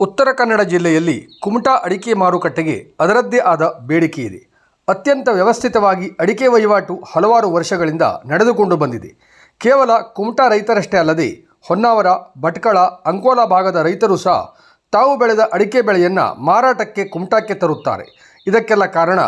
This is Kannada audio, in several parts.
ಉತ್ತರ ಕನ್ನಡ ಜಿಲ್ಲೆಯಲ್ಲಿ ಕುಮಟಾ ಅಡಿಕೆ ಮಾರುಕಟ್ಟೆಗೆ ಅದರದ್ದೇ ಆದ ಬೇಡಿಕೆ ಇದೆ. ಅತ್ಯಂತ ವ್ಯವಸ್ಥಿತವಾಗಿ ಅಡಿಕೆ ವಹಿವಾಟು ಹಲವಾರು ವರ್ಷಗಳಿಂದ ನಡೆದುಕೊಂಡು ಬಂದಿದೆ. ಕೇವಲ ಕುಮಟಾ ರೈತರಷ್ಟೇ ಅಲ್ಲದೆ ಹೊನ್ನಾವರ, ಭಟ್ಕಳ, ಅಂಕೋಲಾ ಭಾಗದ ರೈತರು ಸಹ ತಾವು ಬೆಳೆದ ಅಡಿಕೆ ಬೆಳೆಯನ್ನು ಮಾರಾಟಕ್ಕೆ ಕುಮಟಾಕ್ಕೆ ತರುತ್ತಾರೆ. ಇದಕ್ಕೆಲ್ಲ ಕಾರಣ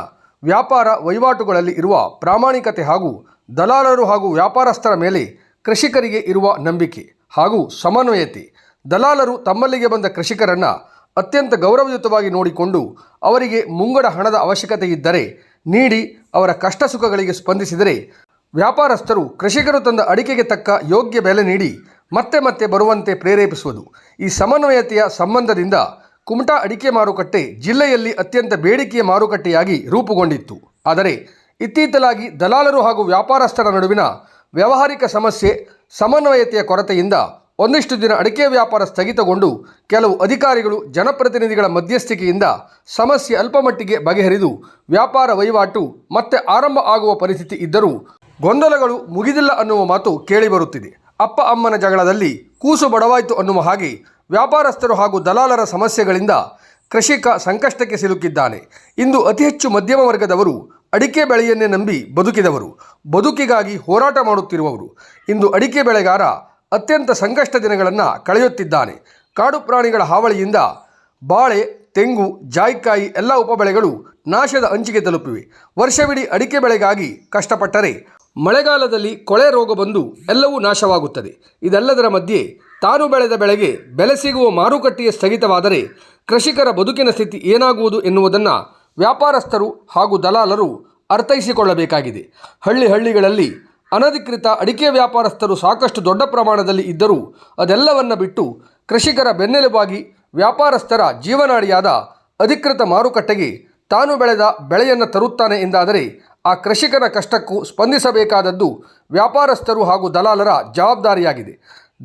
ವ್ಯಾಪಾರ ವಹಿವಾಟುಗಳಲ್ಲಿ ಇರುವ ಪ್ರಾಮಾಣಿಕತೆ ಹಾಗೂ ದಲಾಲರು ಹಾಗೂ ವ್ಯಾಪಾರಸ್ಥರ ಮೇಲೆ ಕೃಷಿಕರಿಗೆ ಇರುವ ನಂಬಿಕೆ ಹಾಗೂ ಸಮನ್ವಯತೆ. ದಲಾಲರು ತಮ್ಮಲ್ಲಿಗೆ ಬಂದ ಕೃಷಿಕರನ್ನು ಅತ್ಯಂತ ಗೌರವಯುತವಾಗಿ ನೋಡಿಕೊಂಡು ಅವರಿಗೆ ಮುಂಗಡ ಹಣದ ಅವಶ್ಯಕತೆ ಇದ್ದರೆ ನೀಡಿ ಅವರ ಕಷ್ಟ ಸುಖಗಳಿಗೆ ಸ್ಪಂದಿಸಿದರೆ ವ್ಯಾಪಾರಸ್ಥರು ಕೃಷಿಕರು ತಂದ ಅಡಿಕೆಗೆ ತಕ್ಕ ಯೋಗ್ಯ ಬೆಲೆ ನೀಡಿ ಮತ್ತೆ ಮತ್ತೆ ಬರುವಂತೆ ಪ್ರೇರೇಪಿಸುವುದು. ಈ ಸಮನ್ವಯತೆಯ ಸಂಬಂಧದಿಂದ ಕುಮಟಾ ಅಡಿಕೆ ಮಾರುಕಟ್ಟೆ ಜಿಲ್ಲೆಯಲ್ಲಿ ಅತ್ಯಂತ ಬೇಡಿಕೆಯ ಮಾರುಕಟ್ಟೆಯಾಗಿ ರೂಪುಗೊಂಡಿತ್ತು. ಆದರೆ ಇತ್ತೀಚಲಾಗಿ ದಲಾಲರು ಹಾಗೂ ವ್ಯಾಪಾರಸ್ಥರ ನಡುವಿನ ವ್ಯಾವಹಾರಿಕ ಸಮಸ್ಯೆ, ಸಮನ್ವಯತೆಯ ಕೊರತೆಯಿಂದ ಒಂದಿಷ್ಟು ದಿನ ಅಡಿಕೆ ವ್ಯಾಪಾರ ಸ್ಥಗಿತಗೊಂಡು ಕೆಲವು ಅಧಿಕಾರಿಗಳು ಜನಪ್ರತಿನಿಧಿಗಳ ಮಧ್ಯಸ್ಥಿಕೆಯಿಂದ ಸಮಸ್ಯೆ ಅಲ್ಪಮಟ್ಟಿಗೆ ಬಗೆಹರಿದು ವ್ಯಾಪಾರ ವಹಿವಾಟು ಮತ್ತೆ ಆರಂಭ ಆಗುವ ಪರಿಸ್ಥಿತಿ ಇದ್ದರೂ ಗೊಂದಲಗಳು ಮುಗಿದಿಲ್ಲ ಅನ್ನುವ ಮಾತು ಕೇಳಿಬರುತ್ತಿದೆ ಅಪ್ಪ ಅಮ್ಮನ ಜಗಳದಲ್ಲಿ ಕೂಸು ಬಡವಾಯಿತು ಅನ್ನುವ ಹಾಗೆ ವ್ಯಾಪಾರಸ್ಥರು ಹಾಗೂ ದಲಾಲರ ಸಮಸ್ಯೆಗಳಿಂದ ಕೃಷಿಕ ಸಂಕಷ್ಟಕ್ಕೆ ಸಿಲುಕಿದ್ದಾನೆ. ಇಂದು ಅತಿ ಹೆಚ್ಚು ಮಧ್ಯಮ ವರ್ಗದವರು ಅಡಿಕೆ ಬೆಳೆಯನ್ನೇ ನಂಬಿ ಬದುಕಿದವರು. ಬದುಕಿಗಾಗಿ ಹೋರಾಟ ಮಾಡುತ್ತಿರುವವರು. ಇಂದು ಅಡಿಕೆ ಬೆಳೆಗಾರ ಅತ್ಯಂತ ಸಂಕಷ್ಟ ದಿನಗಳನ್ನು ಕಳೆಯುತ್ತಿದ್ದಾನೆ. ಕಾಡು ಪ್ರಾಣಿಗಳ ಹಾವಳಿಯಿಂದ ಬಾಳೆ, ತೆಂಗು, ಜಾಯಿಕಾಯಿ ಎಲ್ಲ ಉಪಬೆಳೆಗಳು ನಾಶದ ಅಂಚಿಗೆ ತಲುಪಿವೆ. ವರ್ಷವಿಡೀ ಅಡಿಕೆ ಬೆಳೆಗಾಗಿ ಕಷ್ಟಪಟ್ಟರೆ ಮಳೆಗಾಲದಲ್ಲಿ ಕೊಳೆ ರೋಗ ಬಂದು ಎಲ್ಲವೂ ನಾಶವಾಗುತ್ತದೆ. ಇದೆಲ್ಲದರ ಮಧ್ಯೆ ತಾನು ಬೆಳೆದ ಬೆಳೆಗೆ ಬೆಲೆ ಸಿಗುವ ಮಾರುಕಟ್ಟೆಯ ಸ್ಥಗಿತವಾದರೆ ಕೃಷಿಕರ ಬದುಕಿನ ಸ್ಥಿತಿ ಏನಾಗುವುದು ಎನ್ನುವುದನ್ನು ವ್ಯಾಪಾರಸ್ಥರು ಹಾಗೂ ದಲಾಲರು ಅರ್ಥೈಸಿಕೊಳ್ಳಬೇಕಾಗಿದೆ. ಹಳ್ಳಿ ಹಳ್ಳಿಗಳಲ್ಲಿ ಅನಧಿಕೃತ ಅಡಿಕೆ ವ್ಯಾಪಾರಸ್ಥರು ಸಾಕಷ್ಟು ದೊಡ್ಡ ಪ್ರಮಾಣದಲ್ಲಿ ಇದ್ದರೂ ಅದೆಲ್ಲವನ್ನು ಬಿಟ್ಟು ಕೃಷಿಕರ ಬೆನ್ನೆಲುಬಾಗಿ ವ್ಯಾಪಾರಸ್ಥರ ಜೀವನಾಡಿಯಾದ ಅಧಿಕೃತ ಮಾರುಕಟ್ಟೆಗೆ ತಾನು ಬೆಳೆದ ಬೆಳೆಯನ್ನು ತರುತ್ತಾನೆ ಎಂದಾದರೆ ಆ ಕೃಷಿಕನ ಕಷ್ಟಕ್ಕೂ ಸ್ಪಂದಿಸಬೇಕಾದದ್ದು ವ್ಯಾಪಾರಸ್ಥರು ಹಾಗೂ ದಲಾಲರ ಜವಾಬ್ದಾರಿಯಾಗಿದೆ.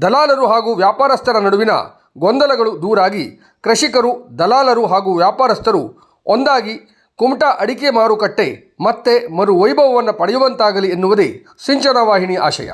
ದಲಾಲರು ಹಾಗೂ ವ್ಯಾಪಾರಸ್ಥರ ನಡುವಿನ ಗೊಂದಲಗಳು ದೂರಾಗಿ ಕೃಷಿಕರು, ದಲಾಲರು ಹಾಗೂ ವ್ಯಾಪಾರಸ್ಥರು ಒಂದಾಗಿ ಕುಮಟಾ ಅಡಿಕೆ ಮಾರುಕಟ್ಟೆ ಮತ್ತೆ ಮರು ವೈಭವವನ್ನು ಪಡೆಯುವಂತಾಗಲಿ ಎನ್ನುವುದೇ ಸಿಂಚನ ವಾಹಿನಿ ಆಶಯ.